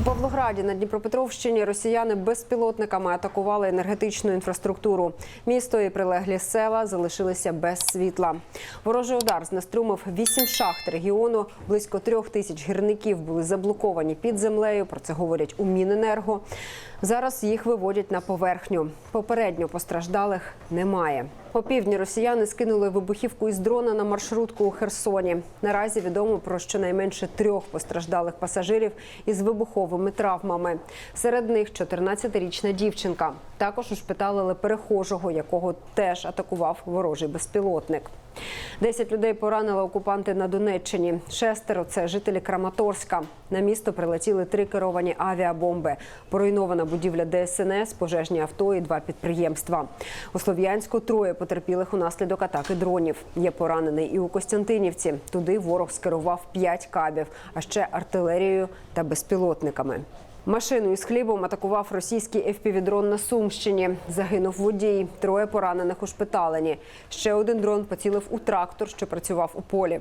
У Павлограді на Дніпропетровщині росіяни безпілотниками атакували енергетичну інфраструктуру. Місто і прилеглі села залишилися без світла. Ворожий удар знеструмив вісім шахт регіону. Близько трьох тисяч гірників були заблоковані під землею. Про це говорять у Міненерго. Зараз їх виводять на поверхню. Попередньо постраждалих немає. Опівдні росіяни скинули вибухівку із дрона на маршрутку у Херсоні. Наразі відомо про щонайменше трьох постраждалих пасажирів із вибуховими травмами. Серед них 14-річна дівчинка. Також ушпиталили перехожого, якого теж атакував ворожий безпілотник. Десять людей поранили окупанти на Донеччині. Шестеро це жителі Краматорська. На місто прилетіли три керовані авіабомби. Поруйнована будівля ДСНС, пожежні авто і два підприємства. У Слов'янську троє потерпілих унаслідок атаки дронів. Є поранений і у Костянтинівці. Туди ворог скерував п'ять кабів, а ще артилерією та безпілотниками. Машину із хлібом атакував російський FPV-дрон на Сумщині. Загинув водій. Троє поранених ушпиталені. Ще один дрон поцілив у трактор, що працював у полі.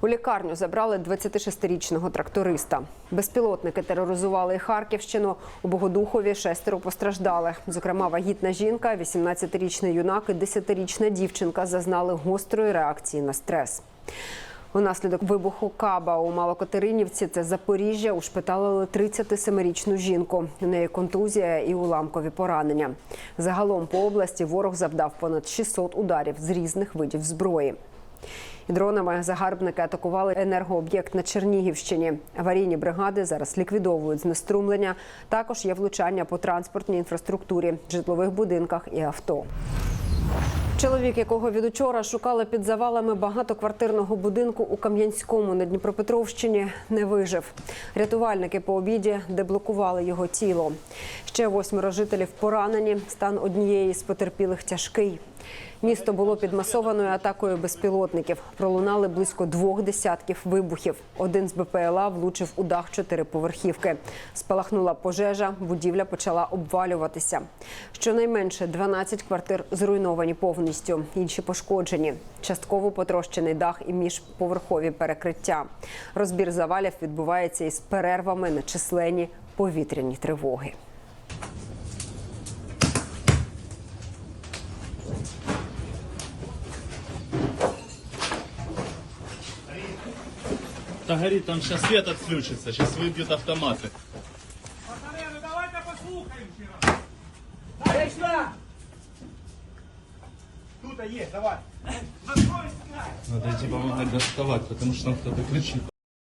У лікарню забрали 26-річного тракториста. Безпілотники тероризували Харківщину. У Богодухові шестеро постраждалих. Зокрема, вагітна жінка, 18-річний юнак і 10-річна дівчинка зазнали гострої реакції на стрес. Унаслідок вибуху каба у Малокатеринівці, це Запоріжжя, ушпиталили 37-річну жінку. У неї контузія і уламкові поранення. Загалом по області ворог завдав понад 600 ударів з різних видів зброї. Дронами загарбники атакували енергооб'єкт на Чернігівщині. Аварійні бригади зараз ліквідовують знеструмлення. Також є влучання по транспортній інфраструктурі, житлових будинках і авто. Чоловік, якого від учора шукали під завалами багатоквартирного будинку у Кам'янському на Дніпропетровщині, не вижив. Рятувальники по обіді деблокували його тіло. Ще восьмеро жителів поранені. Стан однієї з потерпілих тяжкий. Місто було під масованою атакою безпілотників. Пролунали близько двох десятків вибухів. Один з БПЛА влучив у дах чотириповерхівки. Спалахнула пожежа, будівля почала обвалюватися. Щонайменше 12 квартир зруйновані повністю, інші пошкоджені. Частково потрощений дах і міжповерхові перекриття. Розбір завалів відбувається із перервами на численні повітряні тривоги. Да горит, там сейчас свет отключится, сейчас выбьют автоматы. Пацаны, ну давайте послухаем вчера. Отлично! Тут есть, давай. Надо идти помогать доставать, потому что там кто-то кричит.